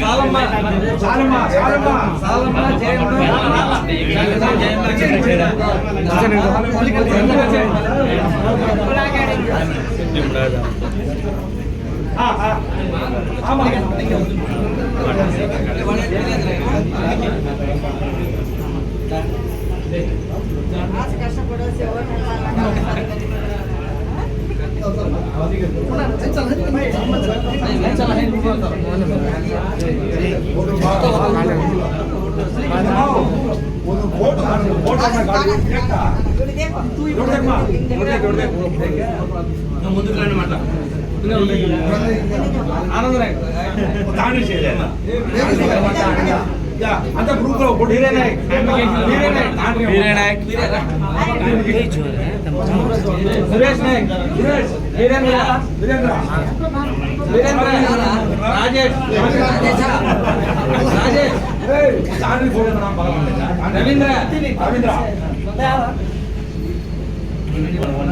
సాలమ్మ సాలమ్మ సాలమ్మ సాలమ్మ ముందుకు రండి మాట ఆనందరాయ్ దాని చేయలేదు అంత గ్రూప్లో వీరే నాయక్ వీరే నాయక్ వీరే నాయక్ సురేష్ నాయక్ సురేష్ వీరేంద్ర వీరేంద్ర వీరేంద్ర రాజేష్ రాజేష్ దాని రవీంద్ర రవీంద్ర రమణ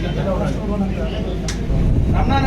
ఎక్కడ రమణ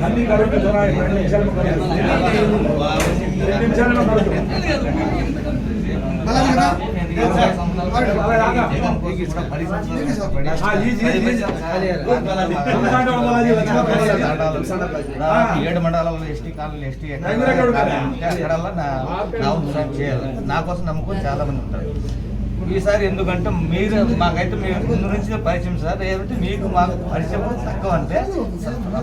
అన్ని కడుపు రెండు నిమిషాలు రెండు నిమిషాలు ఏడు మండలాల్లో ఎస్టీ కాలనీ ఎస్టీ ఎక్కడల్లా నా కోసం నమ్మకం చాలా మంది ఉంటారు ఈసారి ఎందుకంటే మీరు మాకైతే మీరు ముందు నుంచి పరిచయం సార్. ఏమంటే మీకు మాకు పరిచయం తక్కువ అంటే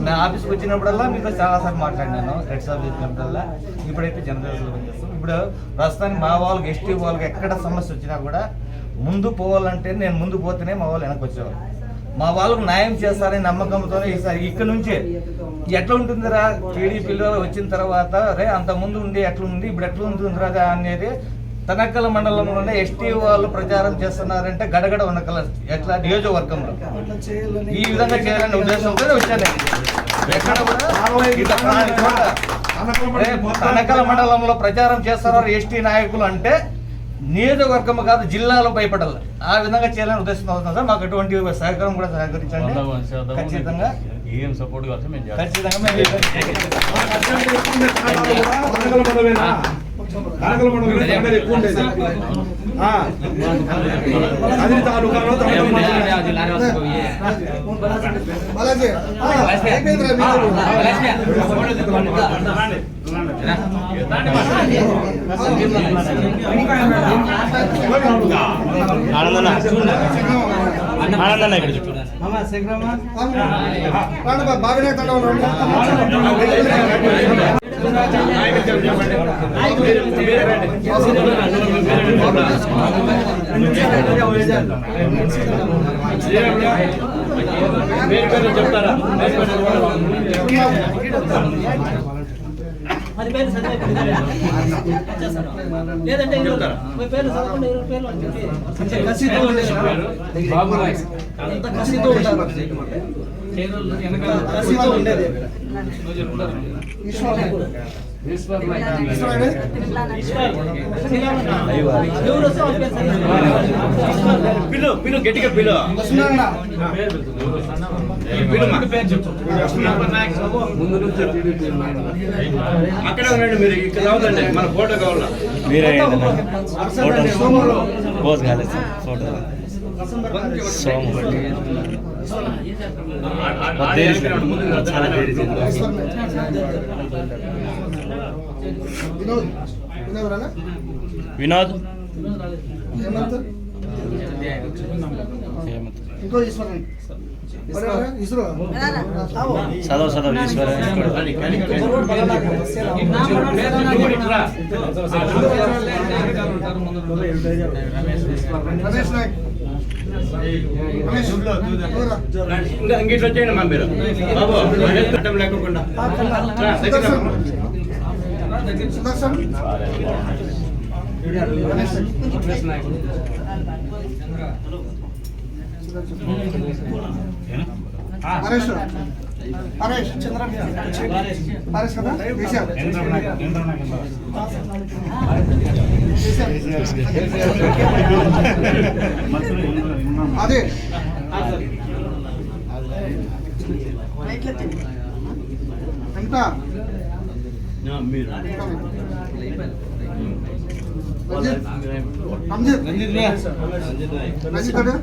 నేను ఆఫీస్కి వచ్చినప్పుడల్లా మీతో చాలాసార్లు మాట్లాడినాను రెడ్ సార్ చెప్పినప్పుడల్లా. ఇప్పుడైతే జనరల్ చేస్తాం. ఇప్పుడు ప్రస్తుతానికి మా వాళ్ళకి ఎస్టీ వాళ్ళకి ఎక్కడ సమస్య వచ్చినా కూడా ముందు పోవాలంటే నేను ముందు పోతేనే మా వాళ్ళు వెనక్కి వచ్చేవాళ్ళు. మా వాళ్ళకు న్యాయం చేస్తారని నమ్మకంతోనే ఈసారి ఇక్కడ నుంచే ఎట్లా ఉంటుందిరా? టీడీపీలో వచ్చిన తర్వాత రే అంత ముందు ఉండి ఎట్లా ఉంది? ఇప్పుడు ఎట్లా ఉంటుందిరా? అనేది తనక్కల మండలంలోనే ఎస్టీ వాళ్ళు ప్రచారం చేస్తున్నారంటే గడగడ వనకల ఎట్లా నియోజకవర్గంలో? ఈ విధంగా చేయాలనే ఉద్దేశంతో వచ్చాను. ఎక్కడ కూడా తనకల మండలంలో ప్రచారం చేస్తున్నారు ఎస్టీ నాయకులు అంటే నియోజకవర్గం కాదు జిల్లాలో భయపడాలి. ఆ విధంగా చేయాలని ఉద్దేశం అవుతుంది సార్. మాకు ఎటువంటి సహకారం కూడా సహకరించండి. ఖచ్చితంగా. ఏం సపోర్ట్ కావాలి మేము చేస్తాం. ఖచ్చితంగా మేము అది తాలూకాలో బాలాజీ అయిపోయిందిరా ఆనందన్న ఆనందన్న ఇక్కడ చుట్టూ బాగానే తండవం చెప్తారా పది పేర్లు చదివే లేదంటే ఇరవై పేర్లు చదవకుండా ఇరవై పేర్లు అని చెప్పి కసితో అంత కసితో ఉంటారు పిలు పిలు గట్టిగా పిలు అక్కడే ఉండండి మీరు ఇక్కడ రావద్దండి. మన ఫోటో కావాలా? మీరే ఫోటో పోజ్ కాలేదు ఫోటో సోము వినోద్. ఇంకో ఈశ్వరన్. ఇస్రో. చదవ చదవ ఈశ్వర రమేష్ నాయక్. రమేష్ నువ్వురా. ఇంకా ఇంకిట్లు వచ్చేయండి మా మీరు బాబు అడ్డం లేకుండా రా, దగ్గర రా. సుదర్శన్ రమేష్ నాయక్. హరేష్ హరేష్ హరేష్ కదా కేసీఆర్ అదే ఎంత ఆ, మీరు రంజిత్ రంజిత్ రంజిత్ కదా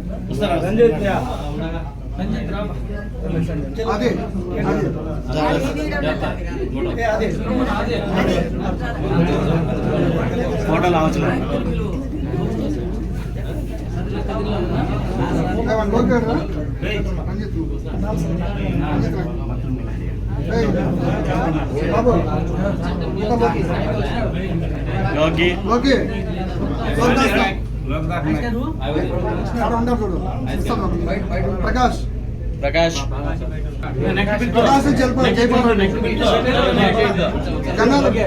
అదే. అదే ఫోటోలు అవసరం లోకి. లోకి. ప్రకాష్. ప్రకాష్. ప్రకాశ్లోకి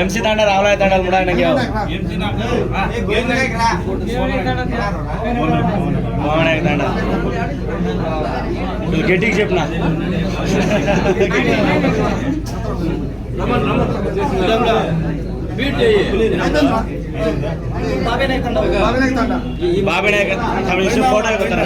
ఎంసీ దండ రామరాయ దండాలు కూడా ఆయనకి దండ వీళ్ళు గట్టికి చెప్పిన విధంగా బీట్ చెయ్యి బాబీ నాయక్ తమిళ ఫోటో ఎక్కుతారా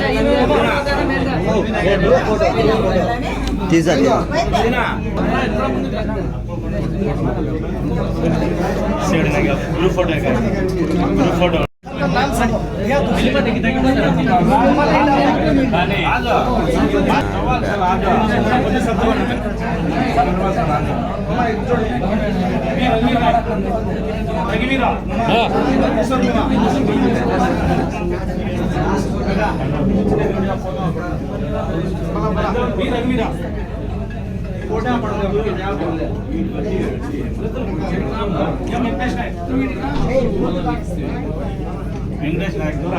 సీడ్ నాయక్ గ్రూప్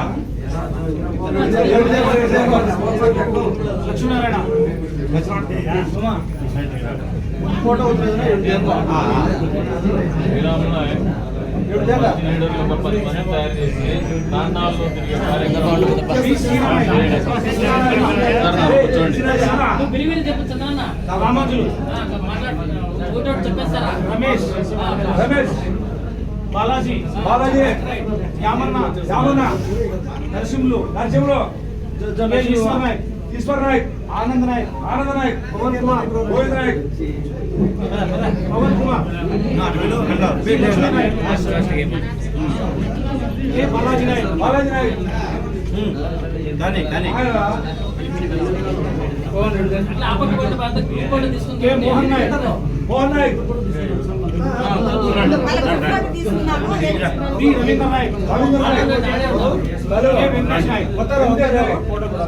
ఫోటో చెప్పేస్తారా రమేష్ రమేష్ బాలాజీ బాలాజీ యామన్న యామన్న నరసింహులు నరసింహులు ఈశ్వర్ నాయక్ ఈశ్వర్ నాయక్ ఆనంద్ నాయక్ ఆనంద్ నాయక్ పవన్ కుమార్ గోవింద్ నాయక్ పవన్ కుమార్ ఈశ్వర్ నాయక్. ఏ బాలాజీ నాయక్ బాలాజీ నాయక్ కానీ కానీ ఆయన అట్లా ఆపక్క పోతే బాధ మోహన్ నాయక్ మోహన్ నాయక్ రవీంద్ర నాయక్ రవీంద్ర నాయక్ వెంకటేష్ నాయక్ కొత్త ఫోటో కూడా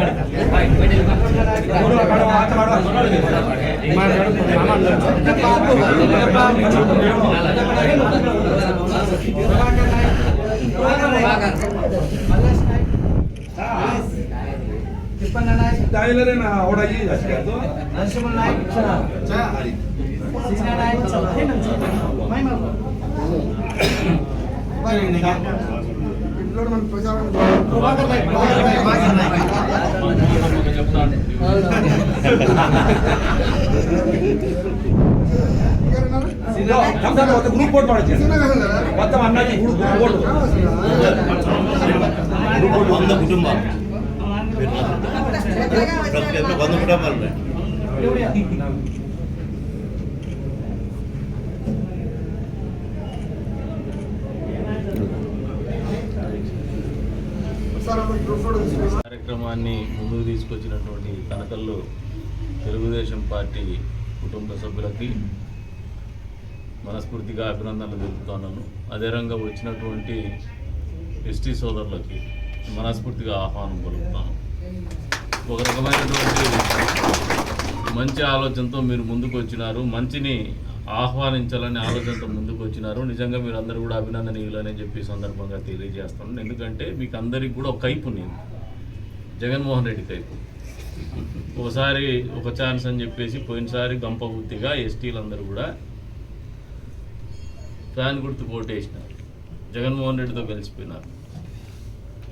डायलर ना ओडा ये जाते तो नशमल नाइक चला चला हरी सीना नाइक चला है ना मैं मारो भाई निकाल గ్రూప్ బోర్డు మొత్తం అన్నది గ్రూప్ బోర్డు గ్రూప్ బోర్డు వంద కుటుంబాలు. వంద కుటుంబాలు కార్యక్రమాన్ని ముందుకు తీసుకొచ్చినటువంటి కనకల్లు తెలుగుదేశం పార్టీ కుటుంబ సభ్యులకి మనస్ఫూర్తిగా అభినందనలు తెలుపుతున్నాను. అదే రంగా వచ్చినటువంటి ఎస్టీ సోదరులకి మనస్ఫూర్తిగా ఆహ్వానం పలుకుతాను. ఒక రకమైనటువంటి మంచి ఆలోచనతో మీరు ముందుకు వచ్చినారు. మంచిని ఆహ్వానించాలని ఆలోచనతో ముందుకు వచ్చినారు నిజంగా మీరు అందరూ కూడా అభినందనీయులని చెప్పి సందర్భంగా తెలియజేస్తున్నాను. ఎందుకంటే మీకు అందరికి కూడా ఒక కైపు నేను. జగన్మోహన్ రెడ్డి కైపు. ఒకసారి ఒక ఛాన్స్ అని చెప్పేసి పోయినసారి గంప ఎస్టీలందరూ కూడా ఫ్యాన్ గుర్తు ఓటేసినారు. జగన్మోహన్ రెడ్డితో కలిసిపోయినారు.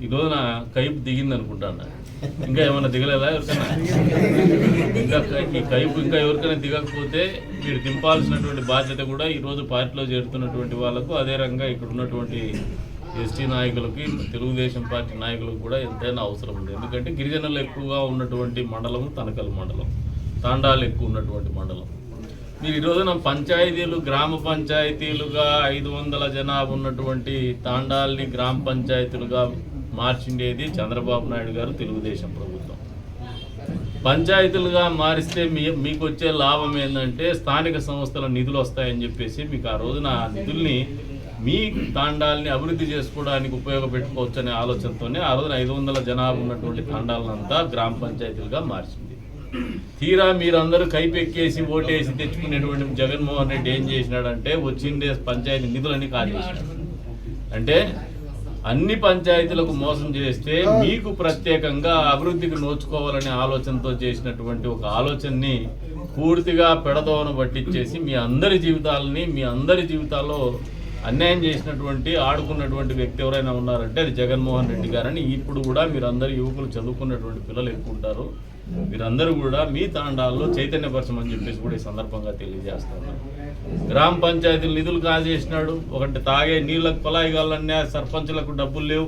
ఈ రోజున కైపు దిగింది అనుకుంటాను? ఇంకా ఏమైనా దిగలేదా ఎవరికైనా? ఇంకా ఈ కైపు ఇంకా ఎవరికైనా దిగకపోతే మీరు దింపాల్సినటువంటి బాధ్యత కూడా ఈరోజు పార్టీలో చేరుతున్నటువంటి వాళ్ళకు అదే రకంగా ఇక్కడ ఉన్నటువంటి ఎస్టీ నాయకులకి తెలుగుదేశం పార్టీ నాయకులకు కూడా ఎంతైనా అవసరం ఉంది. ఎందుకంటే గిరిజనులు ఎక్కువగా ఉన్నటువంటి మండలం తనకల మండలం. తాండాలు ఎక్కువ ఉన్నటువంటి మండలం. మీరు ఈరోజు నా పంచాయతీలు గ్రామ పంచాయతీలుగా ఐదు వందల జనాభా ఉన్నటువంటి తాండాల్ని గ్రామ పంచాయతీలుగా మార్చిండేది చంద్రబాబు నాయుడు గారు తెలుగుదేశం ప్రభుత్వం. పంచాయతీలుగా మారిస్తే మీ మీకు వచ్చే లాభం ఏంటంటే స్థానిక సంస్థల నిధులు వస్తాయని చెప్పేసి మీకు ఆ రోజున ఆ నిధుల్ని మీ తాండాల్ని అభివృద్ధి చేసుకోవడానికి ఉపయోగపెట్టుకోవచ్చు అనే ఆలోచనతోనే ఆ రోజున ఐదు వందల జనాభా ఉన్నటువంటి తాండాలనంతా గ్రామ పంచాయతీలుగా మార్చింది. తీరా మీరందరూ కైపెక్కేసి ఓటేసి తెచ్చుకునేటువంటి జగన్మోహన్ రెడ్డి ఏం చేసినాడంటే వచ్చిండే పంచాయతీ నిధులని కాజేసినాడు. అంటే అన్ని పంచాయతీలకు మోసం చేస్తే మీకు ప్రత్యేకంగా అభివృద్ధికి నోచుకోవాలనే ఆలోచనతో చేసినటువంటి ఒక ఆలోచనని పూర్తిగా పెడదోవన పట్టించేసి మీ అందరి జీవితాలని మీ అందరి జీవితాల్లో అన్యాయం చేసినటువంటి ఆడుకున్నటువంటి వ్యక్తి ఎవరైనా ఉన్నారంటే అది జగన్మోహన్ రెడ్డి గారని ఇప్పుడు కూడా మీరందరూ యువకులు చదువుకున్నటువంటి పిల్లలు ఎక్కువ ఉంటారు. మీరందరూ కూడా మీ తాండాల్లో చైతన్యపరచమని చెప్పేసి కూడా ఈ సందర్భంగా తెలియజేస్తున్నారు గ్రామ పంచాయతీలు నిధులు కాజేసినాడు ఒకటి తాగే నీళ్ళకు కులాయి కాళ్ళన్నా సర్పంచులకు డబ్బులు లేవు.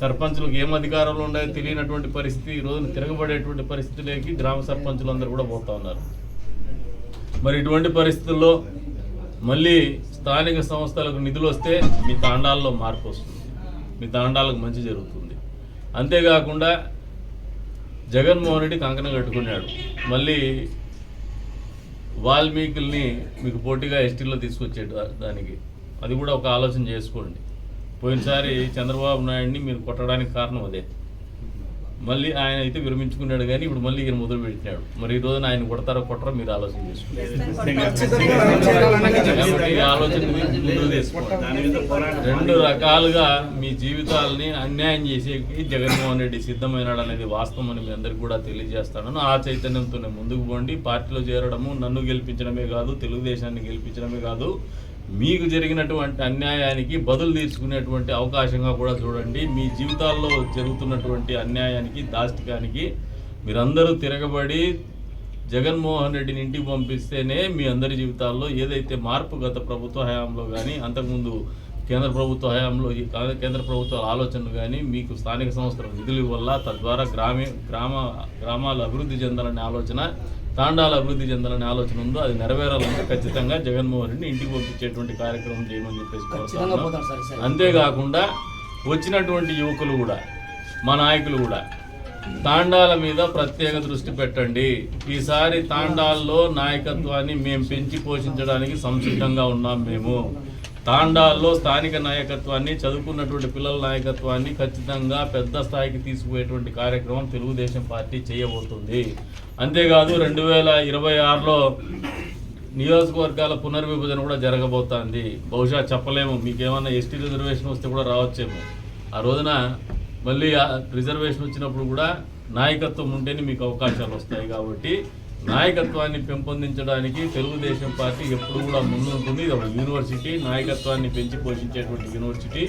సర్పంచులకు ఏం అధికారంలో ఉన్నాయో తెలియనటువంటి పరిస్థితి ఈ రోజున తిరగబడేటువంటి పరిస్థితిలోకి గ్రామ సర్పంచులందరూ కూడా పోతా ఉన్నారు. మరి ఇటువంటి పరిస్థితుల్లో మళ్ళీ స్థానిక సంస్థలకు నిధులు వస్తే మీ తాండాల్లో మార్పు వస్తుంది. మీ తాండాలకు మంచి జరుగుతుంది. అంతేకాకుండా జగన్మోహన్ రెడ్డి కంకణం కట్టుకున్నాడు. మళ్ళీ వాల్మీకుల్ని మీకు పోటీగా ఎస్టీలో తీసుకొచ్చే దానికి. అది కూడా ఒక ఆలోచన చేసుకోండి. పోయినసారి చంద్రబాబు నాయుడిని మీరు కొట్టడానికి కారణం అదే. మళ్ళీ ఆయన అయితే విరమించుకున్నాడు కానీ ఇప్పుడు మళ్ళీ ఈయన మొదలు పెట్టినాడు. మరి ఈ రోజున ఆయన కొడతారో కొట్టరో మీరు ఆలోచన చేసుకోండి. తీసుకోండి. రెండు రకాలుగా మీ జీవితాలని అన్యాయం చేసేకి జగన్మోహన్ రెడ్డి సిద్ధమైనాడు అనేది వాస్తవం అని మీ అందరికి కూడా తెలియజేస్తాను. ఆ చైతన్యంతోనే ముందుకు పోండి. పార్టీలో చేరడము నన్ను గెలిపించడమే కాదు తెలుగుదేశాన్ని గెలిపించడమే కాదు మీకు జరిగినటువంటి అన్యాయానికి బదులు తీర్చుకునేటువంటి అవకాశంగా కూడా చూడండి. మీ జీవితాల్లో జరుగుతున్నటువంటి అన్యాయానికి దాష్టికానికి మీరందరూ తిరగబడి జగన్మోహన్ రెడ్డిని ఇంటికి పంపిస్తేనే మీ అందరి జీవితాల్లో ఏదైతే మార్పు గత ప్రభుత్వ హయాంలో కానీ అంతకుముందు కేంద్ర ప్రభుత్వ హయాంలో కేంద్ర ప్రభుత్వాల ఆలోచనలు కానీ మీకు స్థానిక సంస్థల నిధుల వల్ల తద్వారా గ్రామీ గ్రామ గ్రామాలు అభివృద్ధి చెందాలనే ఆలోచన తాండాలు అభివృద్ధి చెందాలనే ఆలోచన ఉందో అది నెరవేరాలంటే ఖచ్చితంగా జగన్మోహన్ రెడ్డిని ఇంటికి పంపించేటువంటి కార్యక్రమం చేయమని చెప్పేసి. అంతేకాకుండా వచ్చినటువంటి యువకులు కూడా మా నాయకులు కూడా తాండాల మీద ప్రత్యేక దృష్టి పెట్టండి. ఈసారి తాండాల్లో నాయకత్వాన్ని మేము పెంచి పోషించడానికి సంసిద్ధంగా ఉన్నాం మేము. తాండాల్లో స్థానిక నాయకత్వాన్ని చదువుకున్నటువంటి పిల్లల నాయకత్వాన్ని ఖచ్చితంగా పెద్ద స్థాయికి తీసుకుపోయేటువంటి కార్యక్రమం తెలుగుదేశం పార్టీ చేయబోతుంది. అంతేకాదు రెండు వేల ఇరవై ఆరులో నియోజకవర్గాల పునర్విభజన కూడా జరగబోతోంది. బహుశా చెప్పలేము మీకేమన్నా ఎస్టీ రిజర్వేషన్ వస్తే కూడా రావచ్చేమో. ఆ రోజున మళ్ళీ రిజర్వేషన్ వచ్చినప్పుడు కూడా నాయకత్వం ఉంటేనే మీకు అవకాశాలు వస్తాయి కాబట్టి నాయకత్వాన్ని పెంపొందించడానికి తెలుగుదేశం పార్టీ ఎప్పుడు కూడా ముందుంటుంది. ఇది ఒక యూనివర్సిటీ నాయకత్వాన్ని పెంచి పోషించేటువంటి యూనివర్సిటీ.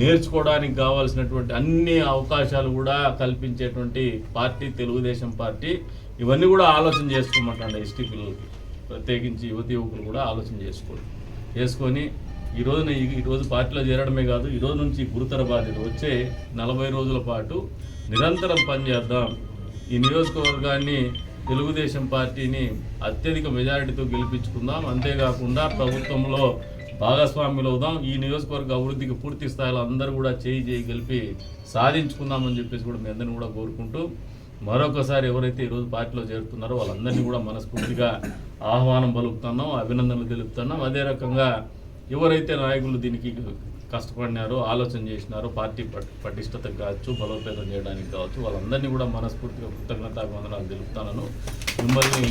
నేర్చుకోవడానికి కావాల్సినటువంటి అన్ని అవకాశాలు కూడా కల్పించేటువంటి పార్టీ తెలుగుదేశం పార్టీ. ఇవన్నీ కూడా ఆలోచన చేసుకోమంటాడు ఎస్టీ పిల్లలకి. ప్రత్యేకించి యువతి యువకులు కూడా ఆలోచన చేసుకోండి చేసుకొని ఈ రోజున ఈ పార్టీలో చేరడమే కాదు ఈ రోజు నుంచి గురుతర బాధ్యత వచ్చే నలభై రోజుల పాటు నిరంతరం పనిచేద్దాం. ఈ నియోజకవర్గాన్ని తెలుగుదేశం పార్టీని అత్యధిక మెజారిటీతో గెలిపించుకుందాం. అంతేకాకుండా ప్రభుత్వంలో భాగస్వాములు అవుదాం ఈ నియోజకవర్గ అభివృద్ధికి పూర్తి స్థాయిలో అందరూ కూడా చేయి చేయి గెలిపి సాధించుకుందామని చెప్పేసి కూడా మీ అందరిని కూడా కోరుకుంటూ మరొకసారి ఎవరైతే ఈరోజు పార్టీలో చేరుతున్నారో వాళ్ళందరినీ కూడా మనస్ఫూర్తిగా ఆహ్వానం పలుకుతున్నాం అభినందనలు తెలుపుతున్నాం. అదే రకంగా ఎవరైతే నాయకులు దీనికి కష్టపడినారు ఆలోచన చేసినారు పార్టీ పట్- పటిష్టత కావచ్చు బలోపేతం చేయడానికి కావచ్చు వాళ్ళందరినీ కూడా మనస్ఫూర్తిగా కృతజ్ఞతాభివందనాలు తెలుపుతాను మిమ్మల్ని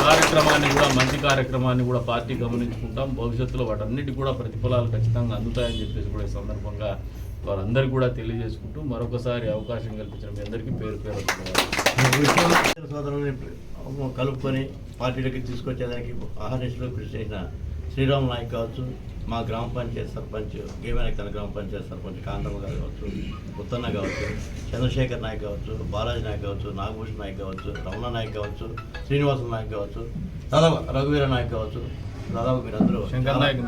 కార్యక్రమాన్ని కూడా మంచి కార్యక్రమాన్ని కూడా పార్టీ గమనించుకుంటాం. భవిష్యత్తులో వాటన్నిటి కూడా ప్రతిఫలాలు ఖచ్చితంగా అందుతాయని చెప్పేసి కూడా ఈ సందర్భంగా వారందరికీ కూడా తెలియజేసుకుంటూ మరొకసారి అవకాశం కల్పించిన మీ అందరికీ పేరు పేరు సోదరుని కలుపుకొని పార్టీలోకి తీసుకొచ్చేదానికి ఆహర్నిశలో కృషి చేసిన శ్రీరామ్ నాయక్ కావచ్చు మా గ్రామ పంచాయతీ సర్పంచ్ గేమనాయక్ తన గ్రామ పంచాయతీ సర్పంచ్ కాంతమ్మ గారు కావచ్చు ఉత్తన్న కావచ్చు చంద్రశేఖర్ నాయక్ కావచ్చు బాలాజీ నాయక్ కావచ్చు నాగభూషణ్ నాయక్ కావచ్చు రమణ నాయక్ కావచ్చు శ్రీనివాస నాయక్ కావచ్చు దాదాపు రఘువీర నాయక్ కావచ్చు దాదాపు మీరందరూ శంకర్ నాయక్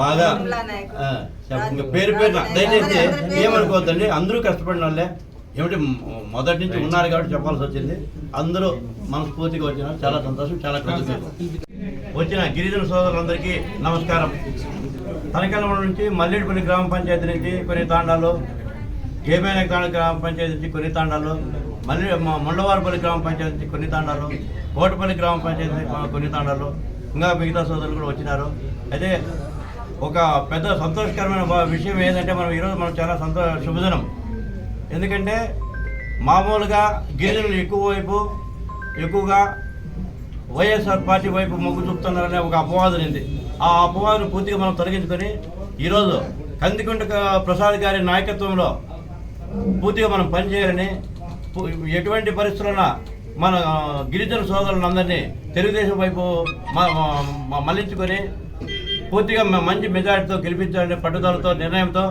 బాగా పేరు పేరు దయచేసి ఏమనుకోవద్దండి అందరూ కష్టపడిన వాళ్ళే. ఏమిటి మొదటి నుంచి ఉన్నారు కాబట్టి చెప్పాల్సి వచ్చింది. అందరూ మనస్ఫూర్తిగా వచ్చిన చాలా సంతోషం చాలా కృతజ్ఞతలు. వచ్చిన గిరిజన సోదరులందరికీ నమస్కారం. తనకల్మ నుంచి మల్లేడుపల్లి గ్రామ పంచాయతీ నుంచి కొన్ని తాండాలు గేమైన గ్రామ పంచాయతీ నుంచి కొన్ని తాండాలు మల్లి మ- గ్రామ పంచాయతీ నుంచి కొన్ని తాండాలు కోటపల్లి గ్రామ పంచాయతీ కొన్ని తాండాలు ఇంకా మిగతా సోదరులు కూడా వచ్చినారు. అయితే ఒక పెద్ద సంతోషకరమైన విషయం ఏంటంటే మనం ఈరోజు మనం చాలా సంతో శుభదినం. ఎందుకంటే మామూలుగా గిరిజనులు ఎక్కువ వైపు ఎక్కువగా వైఎస్ఆర్ పార్టీ వైపు మొగ్గు చూపుతున్నారనే ఒక అపవాదం ఉంది. ఆ అపవాదం పూర్తిగా మనం తొలగించుకొని ఈరోజు కందికుంట ప్రసాద్ గారి నాయకత్వంలో పూర్తిగా మనం పనిచేయాలని ఎటువంటి పరిస్థితులైనా మన గిరిజన సోదరులందరినీ తెలుగుదేశం వైపు మళ్ళించుకొని మళ్ళించుకొని పూర్తిగా మంచి మెజారిటీతో గెలిపించాలనే పట్టుదలతో నిర్ణయంతో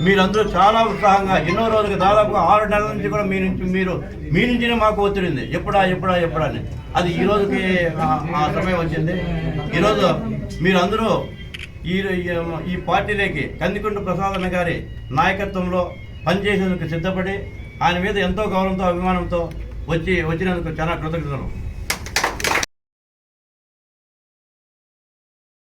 మీరందరూ చాలా ఉత్సాహంగా ఎన్నో రోజులకు దాదాపు ఆరు నెలల నుంచి కూడా మీ నుంచి మీరు మీ నుంచినే మాకు ఒత్తిడింది ఎప్పుడా ఎప్పుడా ఎప్పుడా అని. అది ఈ రోజుకి ఆ- సమయం వచ్చింది. ఈరోజు మీరందరూ ఈ ఈ- ఈ పార్టీలోకి కందికుంట ప్రసాదన్న గారి నాయకత్వంలో పనిచేసేందుకు సిద్ధపడి ఆయన మీద ఎంతో గౌరవంతో అభిమానంతో వచ్చి వచ్చినందుకు చాలా కృతజ్ఞతలు.